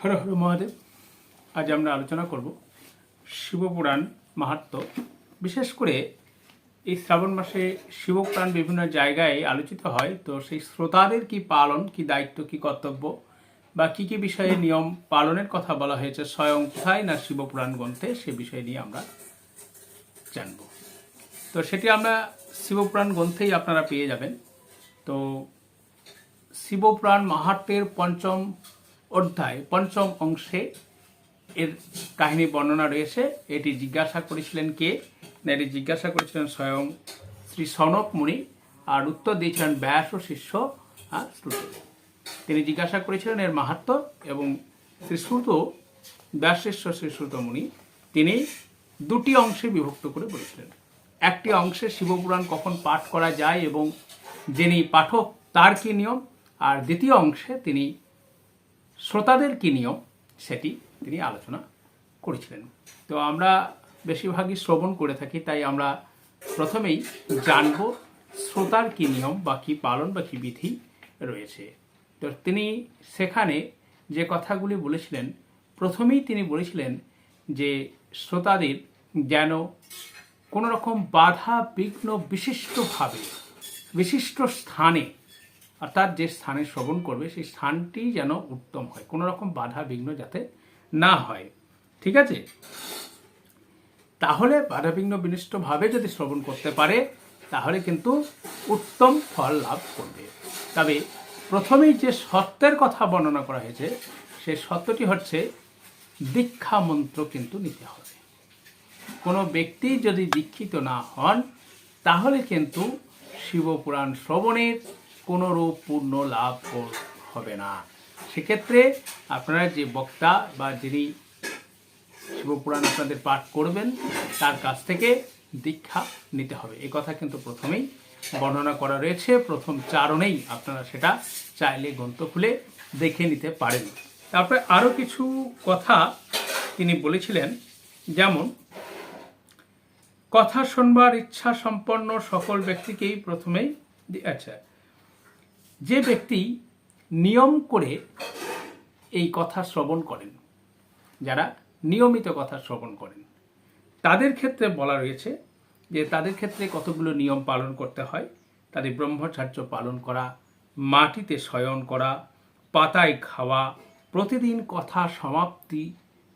হর হর মহাদেব, আজ আমরা আলোচনা করব শিবপুরাণ মাহাত্ম বিশেষ করে এই শ্রাবণ মাসে শিবপুরাণ বিভিন্ন জায়গায় আলোচিত হয়, তো সেই শ্রোতাদের কি পালন, কি দায়িত্ব, কি কর্তব্য বা কি কি বিষয়ে নিয়ম পালনের কথা বলা হয়েছে, স্বয়ং কোথায় না শিবপুরাণ গ্রন্থে সে বিষয় নিয়ে আমরা জানব। তো সেটি আমরা শিবপুরাণ গ্রন্থেই আপনারা পেয়ে যাবেন। তো শিবপুরাণ মাহাত্মের পঞ্চম অধ্যায় পঞ্চম অংশে এর কাহিনী বর্ণনা রয়েছে। এটি জিজ্ঞাসা করেছিলেন কে? এটি জিজ্ঞাসা করেছিলেন স্বয়ং শ্রী সনক মুনি আর উত্তর দিয়েছিলেন ব্যাস ও শিষ্য শ্রুত। তিনি জিজ্ঞাসা করেছিলেন এর মাহাত্ম এবং শ্রী শ্রুত, ব্যাস শিষ্য, শ্রী শ্রুত মুনি, তিনি দুটি অংশে বিভক্ত করে বলেছিলেন। একটি অংশে শিবপুরাণ কখন পাঠ করা যায় এবং যিনি পাঠক তার কি নিয়ম? আর দ্বিতীয় অংশে তিনি শ্রোতাদের কী নিয়ম? সেটি তিনি আলোচনা করেছিলেন। তো আমরা বেশিরভাগই শ্রবণ করে থাকি, তাই আমরা প্রথমেই জানব শ্রোতার কী নিয়ম বা কী পালন বা কী বিধি রয়েছে। তো তিনি সেখানে যে কথাগুলি বলেছিলেন, প্রথমেই তিনি বলেছিলেন যে শ্রোতাদের যেন কোনো রকম বাধা বিঘ্ন বিশিষ্টভাবে, বিশিষ্ট স্থানে অর্থাৎ যে স্থানে শ্রবণ করবে, সেই স্থানটি যেন উত্তম হয়, কোনো রকম বাধা বিঘ্ন যাতে না হয়। ঠিক আছে? তাহলে বাধা বিঘ্ন বিনিষ্টভাবে যদি শ্রবণ করতে পারে, তাহলে কিন্তু উত্তম ফল লাভ করবে। তবে প্রথমেই যে সত্যের কথা বর্ণনা করা হয়েছে সেই সত্যটি হচ্ছে দীক্ষা মন্ত্র কিন্তু নিতে হবে। কোনো ব্যক্তি যদি দীক্ষিত না হন, তাহলে কিন্তু শিবপুরাণ শ্রবণের কোনো রূপ পূর্ণ লাভ হবে না। সেক্ষেত্রে আপনারা যে বক্তা বা যিনি শিবপুরাণ আপনাদের পাঠ করবেন, তার কাছ থেকে দীক্ষা নিতে হবে। এই কথা কিন্তু প্রথমেই বর্ণনা করা রয়েছে। প্রথম চারণেই আপনারা সেটা চাইলে গ্রন্থ খুলে দেখে নিতে পারেন। তারপরে আরও কিছু কথা তিনি বলেছিলেন, যেমন, কথা শুনবার ইচ্ছা সম্পন্ন সকল ব্যক্তিকেই প্রথমেই আচ্ছা যে ব্যক্তি নিয়ম করে এই কথা শ্রবণ করেন, যারা নিয়মিত কথা শ্রবণ করেন, তাদের ক্ষেত্রে বলা রয়েছে যে তাদের ক্ষেত্রে কতগুলো নিয়ম পালন করতে হয়? তাদের ব্রহ্মচার্য পালন করা, মাটিতে শয়ন করা, পাতায় খাওয়া, প্রতিদিন কথা সমাপ্তি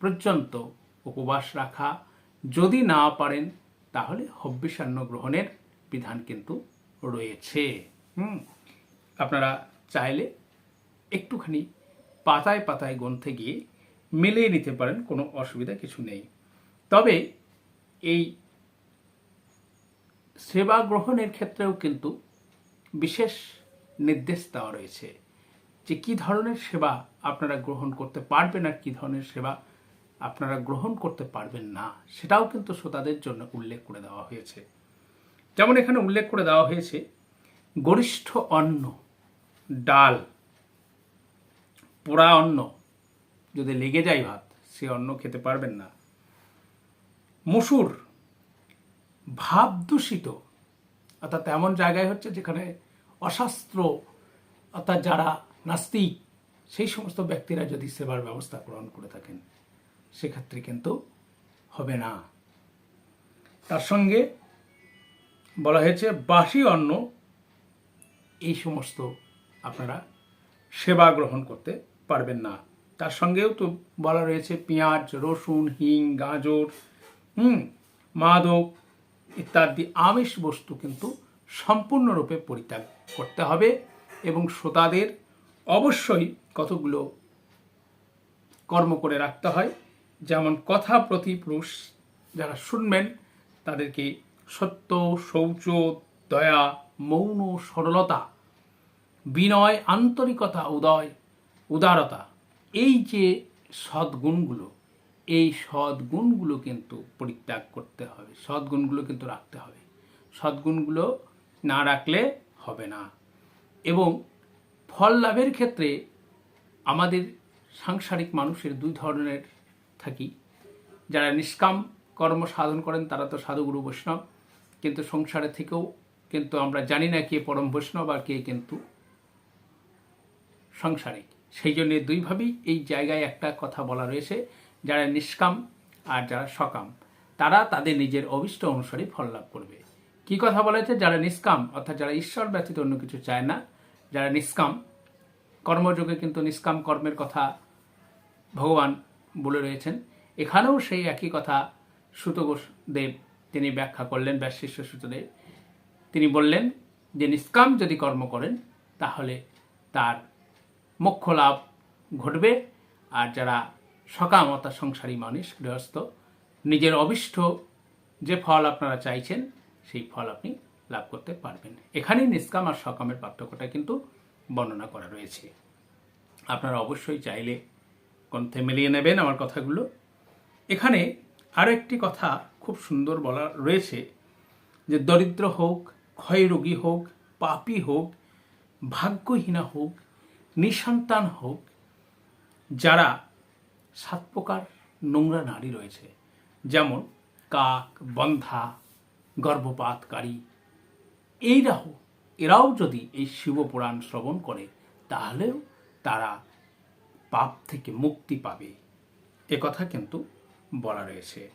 পর্যন্ত উপবাস রাখা, যদি না পারেন তাহলে হব্যসান্ন গ্রহণের বিধান কিন্তু রয়েছে। হুম। আপনারা চাইলে একটুখানি পাতায় পাতায় গ্রন্থে গিয়ে মিলিয়ে নিতে পারেন, কোনো অসুবিধা কিছু নেই। তবে এই সেবা গ্রহণের ক্ষেত্রেও কিন্তু বিশেষ নির্দেশ দেওয়া রয়েছে যে কি ধরনের সেবা আপনারা গ্রহণ করতে পারবেন আর কি ধরনের সেবা আপনারা গ্রহণ করতে পারবেন না, সেটাও কিন্তু শ্রোতাদের জন্য উল্লেখ করে দেওয়া হয়েছে। যেমন এখানে উল্লেখ করে দেওয়া হয়েছে, গরিষ্ঠ অন্ন ডাল, পোড়া অন্ন, যদি লেগে যায় ভাত, সে অন্ন খেতে পারবেন না। মসুর, ভাব দূষিত, অর্থাৎ এমন জায়গায় হচ্ছে যেখানে অশাস্ত্র, অর্থাৎ যারা নাস্তিক, সেই সমস্ত ব্যক্তিরা যদি সেবার ব্যবস্থা গ্রহণ করে থাকেন, সেক্ষেত্রে কিন্তু হবে না। তার সঙ্গে বলা হয়েছে বাসি অন্ন, এই সমস্ত আপনারা সেবা গ্রহণ করতে পারবেন না। তার সঙ্গেও তো বলা রয়েছে, পেঁয়াজ, রসুন, হিং, গাজর, হুম, মাদক ইত্যাদি আমিষ বস্তু কিন্তু সম্পূর্ণরূপে পরিত্যাগ করতে হবে এবং শ্রোতাদের অবশ্যই কতগুলো কর্ম করে রাখতে হয়। যেমন কথা প্রতি পুরুষ যারা শুনবেন, তাদেরকে সত্য, শৌচ, দয়া, মৌন, সরলতা বিনয়, আন্তরিকতা, উদয়, উদারতা, এই যে সদ্গুণগুলো, এই সদ্গুণগুলো কিন্তু পরিত্যাগ করতে হবে। সদ্গুণগুলো কিন্তু রাখতে হবে। সদ্গুণগুলো না রাখলে হবে না। এবং ফল লাভের ক্ষেত্রে আমাদের সাংসারিক মানুষের দুই ধরনের থাকি। যারা নিষ্কাম কর্ম সাধন করেন, তারা তো সাধুগুরু বৈষ্ণব। কিন্তু সংসারে থেকেও কিন্তু আমরা জানি না কে পরম বৈষ্ণব আর কে কিন্তু সাংসারিক সেই জন্য দুইভাবেই এই জায়গায় একটা কথা বলা রয়েছে, যারা নিষ্কাম আর যারা সকাম, তারা তাদের নিজের অভিষ্ট অনুসারে ফল লাভ করবে। কি কথা বলা হয়েছে? যারা নিষ্কাম, অর্থাৎ যারা ঈশ্বর ব্যতীত অন্য কিছু চায় না, যারা নিষ্কাম, কর্মযোগে কিন্তু নিষ্কাম কর্মের কথা ভগবান বলে রয়েছেন। এখানেও সেই একই কথা সুতঘোষ দেব তিনি ব্যাখ্যা করলেন, ব্যাস শিষ্য সুতদেব। তিনি বললেন যে, নিষ্কাম যদি কর্ম করেন, তাহলে তার মোক্ষ লাভ ঘটবে। আর যারা সকাম অর্থাৎ সংসারী মানুষ, গৃহস্থ, নিজের অবিষ্ট যে ফল আপনারা চাইছেন, সেই ফল আপনি লাভ করতে পারবেন। এখানেই নিষ্কাম আর সকামের পার্থক্যটা কিন্তু বর্ণনা করা রয়েছে। আপনারা অবশ্যই চাইলে গ্রন্থে মিলিয়ে নেবেন আমার কথাগুলো। এখানে আরও একটি কথা খুব সুন্দর বলা রয়েছে যে দরিদ্র হোক, ক্ষয়রোগী হোক, পাপি হোক, ভাগ্যহীনা হোক নিঃসন্তান হোক, যারা সাত প্রকার নোংরা নারী রয়েছে, যেমন কাক, বন্ধা, গর্ভপাতকারী, এইরাও, এরাও যদি এই শিবপুরাণ শ্রবণ করে, তাহলেও তারা পাপ থেকে মুক্তি পাবে। এ কথা কিন্তু বলা রয়েছে।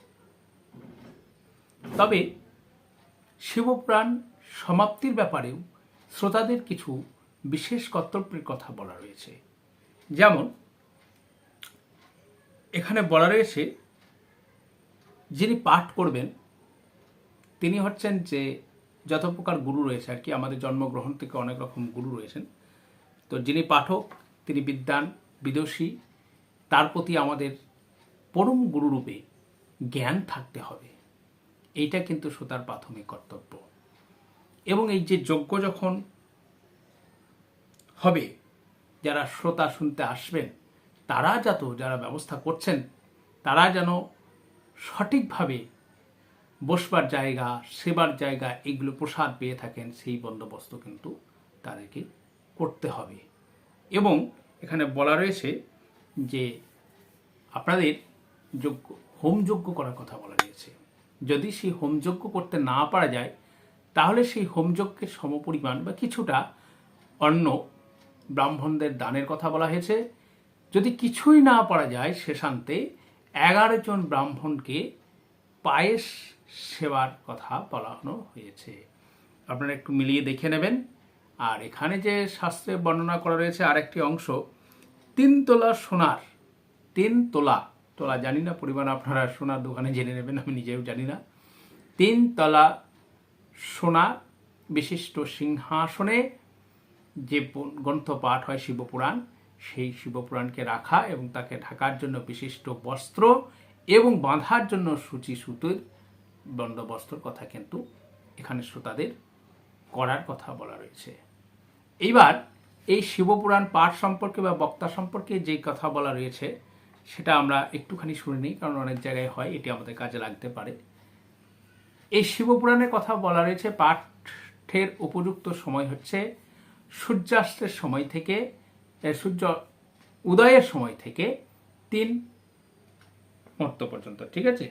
তবে শিবপুরাণ সমাপ্তির ব্যাপারেও শ্রোতাদের কিছু বিশেষ কর্তব্যের কথা বলা রয়েছে। যেমন, এখানে বলা রয়েছে, যিনি পাঠ করবেন, তিনি হচ্ছেন যে যত প্রকার গুরু রয়েছে আর কি, আমাদের জন্মগ্রহণ থেকে অনেক রকম গুরু রয়েছেন। তো যিনি পাঠক, তিনি বিদ্যান বিদুষী তার প্রতি আমাদের পরম গুরুরূপে জ্ঞান থাকতে হবে। এইটা কিন্তু শ্রোতার প্রাথমিক কর্তব্য। এবং এই যে যজ্ঞ যখন হবে। যারা শ্রোতা শুনতে আসবেন, তারা যত যারা ব্যবস্থা করছেন, তারা যেন সঠিকভাবে বসবার জায়গা, সেবার জায়গা, এগুলো প্রসাদ পেয়ে থাকেন, সেই বন্দোবস্ত কিন্তু তাদেরকে করতে হবে। এবং এখানে বলা রয়েছে যে, আপনাদের যোগ্য হোমযজ্ঞ করার কথা বলা রয়েছে। যদি সেই হোমযজ্ঞ করতে না পারা যায়, তাহলে সেই হোমযজ্ঞের সমপরিমাণ বা কিছুটা অন্ন ব্রাহ্মণদের দানের কথা বলা হয়েছে। যদি কিছুই না পারা যায় শেষান্তে এগারো জন ব্রাহ্মণকে পায়েস সেবার কথা বলানো হয়েছে। আপনারা একটু মিলিয়ে দেখে নেবেন। আর এখানে যে শাস্ত্রে বর্ণনা করা রয়েছে আরেকটি অংশ, তিন তোলা সোনার, তিন তোলা তোলা জানি না, পরিমাণ আপনারা সোনার দোকানে জেনে নেবেন, আমি নিজেও জানি না। তিন তলা সোনা, বিশিষ্ট সিংহাসনে যে গ্রন্থ পাঠ হয় শিবপুরাণ, সেই শিবপুরাণকে রাখা এবং তাকে ঢাকার জন্য বিশিষ্ট বস্ত্র এবং বাঁধার জন্য সূচি সুতোর বন্দোবস্তর কথা কিন্তু এখানে শ্রোতাদের করার কথা বলা রয়েছে। এইবার এই শিবপুরাণ পাঠ সম্পর্কে বা বক্তা সম্পর্কে যে কথা বলা রয়েছে, সেটা আমরা একটুখানি শুনে নিই, কারণ অনেক জায়গায় হয়, এটি আমাদের কাজে লাগতে পারে। এই শিবপুরাণের কথা বলা রয়েছে, পাঠের উপযুক্ত সময় হচ্ছে সূর্যাস্তের সময় থেকে সূর্য উদয়ের সময় থেকে তিন মুহূর্ত পর্যন্ত, ঠিক আছে?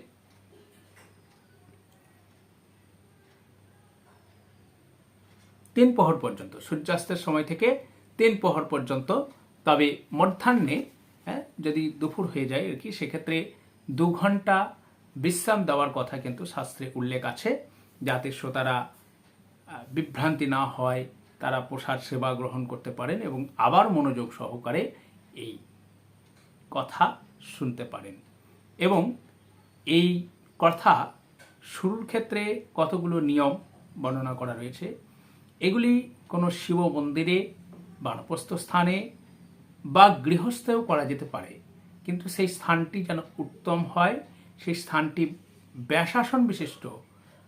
তিন প্রহর পর্যন্ত, সূর্যাস্তের সময় থেকে তিন প্রহর পর্যন্ত। তবে মধ্যাহ্নে হ্যাঁ যদি দুপুর হয়ে যায় আর কি, সেক্ষেত্রে দু ঘণ্টা বিশ্রাম দেওয়ার কথা কিন্তু শাস্ত্রে উল্লেখ আছে, যাতে শ্রোতারা বিভ্রান্তি না হয় তারা প্রসাদ সেবা গ্রহণ করতে পারেন এবং আবার মনোযোগ সহকারে এই কথা শুনতে পারেন। এবং এই কথা শুরুর ক্ষেত্রে কতগুলো নিয়ম বর্ণনা করা রয়েছে, এগুলি কোনো শিব মন্দিরে বানপ্রস্থ স্থানে বা গৃহস্থেও করা যেতে পারে, কিন্তু সেই স্থানটি যেন উত্তম হয়, সেই স্থানটি ব্যাসাসন বিশিষ্ট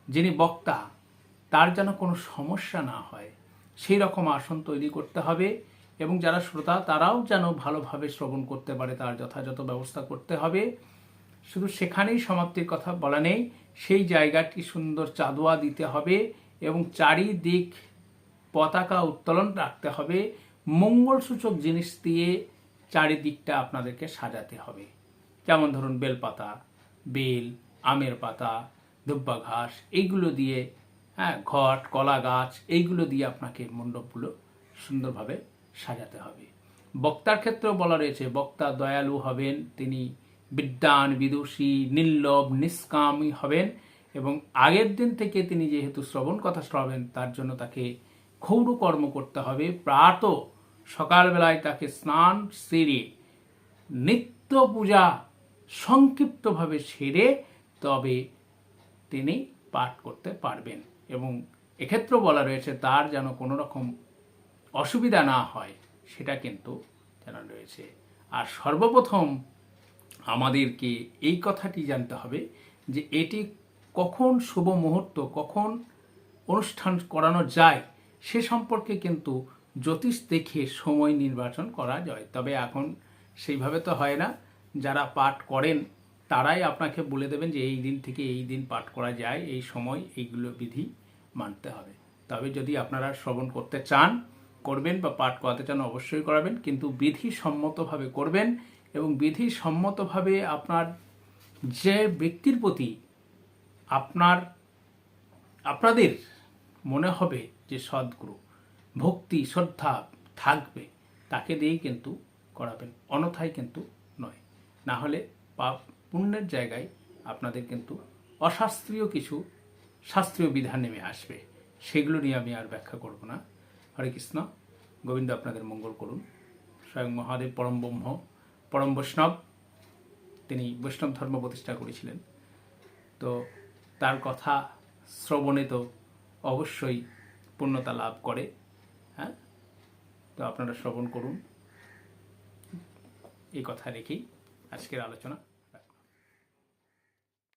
যিনি বক্তা, তার যেন কোনো সমস্যা না হয়। সেই রকম আসন তৈরি করতে হবে এবং যারা শ্রোতা, তারাও যেন ভালোভাবে শ্রবণ করতে পারে, তার যথাযথ ব্যবস্থা করতে হবে। শুধু সেখানেই সমাপ্তির কথা বলা নেই, সেই জায়গাটি সুন্দর চাঁদোয়া দিতে হবে এবং চারিদিক পতাকা উত্তোলন রাখতে হবে। মঙ্গলসূচক জিনিস দিয়ে চারিদিকটা আপনাদেরকে সাজাতে হবে। যেমন ধরুন, বেলপাতা, বেল, আমের পাতা দুব্বা ঘাস, এইগুলো দিয়ে হ্যাঁ ঘট, কলা গাছ, এইগুলো দিয়ে আপনাকে মণ্ডপগুলো সুন্দরভাবে সাজাতে হবে। বক্তার ক্ষেত্রেও বলা রয়েছে, বক্তা দয়ালু হবেন, তিনি বিদ্যান, বিদুষী, নির্লভ, নিষ্কামী হবেন এবং আগের দিন থেকে তিনি যেহেতু শ্রবণ কথা শ্রবেন তার জন্য তাকে ক্ষৌর কর্ম করতে হবে। প্রাত সকালবেলায় তাকে স্নান সেরে, নিত্য পূজা সংক্ষিপ্তভাবে সেরে তবে তিনি পাঠ করতে পারবেন। এবং এক্ষেত্রেও বলা রয়েছে তার যেন কোনো রকম অসুবিধা না হয়, সেটা কিন্তু জানা রয়েছে। আর সর্বপ্রথম আমাদেরকে এই কথাটি জানতে হবে যে এটি কখন শুভ মুহূর্ত, কখন অনুষ্ঠান করানো যায়, সে সম্পর্কে কিন্তু জ্যোতিষ দেখে সময় নির্বাচন করা যায়। তবে এখন সেইভাবে তো হয় না। যারা পাঠ করেন, তারাই আপনাকে বলে দেবেন যে এই দিন থেকে এই দিন পাঠ করা যায়, এই সময়, এইগুলো বিধি। মানতে হবে। তবে যদি আপনারা শ্রবণ করতে চান, করবেন বা পাঠ করাতে চান অবশ্যই করাবেন, কিন্তু বিধি সম্মতভাবে করবেন এবং বিধি সম্মতভাবে আপনার যে ব্যক্তির প্রতি আপনার, আপনাদের মনে হবে যে সদ্গুরু, ভক্তি, শ্রদ্ধা থাকবে, তাকে দিয়েই কিন্তু করাবেন, অন্যথায় কিন্তু নয়। না হলে পাপ পুণ্যের জায়গায় আপনাদের কিন্তু অশাস্ত্রীয় কিছু শাস্ত্রীয় বিধান নেমে আসবে। সেগুলো নিয়ে আমি আর ব্যাখ্যা করব না। হরে কৃষ্ণ, গোবিন্দ আপনাদের মঙ্গল করুন। স্বয়ং মহাদেব পরম ব্রহ্ম, পরম বৈষ্ণব, তিনি বৈষ্ণব ধর্ম প্রতিষ্ঠা করেছিলেন। তো তার কথা শ্রবণে তো অবশ্যই পূর্ণতা লাভ করে হ্যাঁ? তো আপনারা শ্রবণ করুন। এই কথা রেখেই আজকের আলোচনা।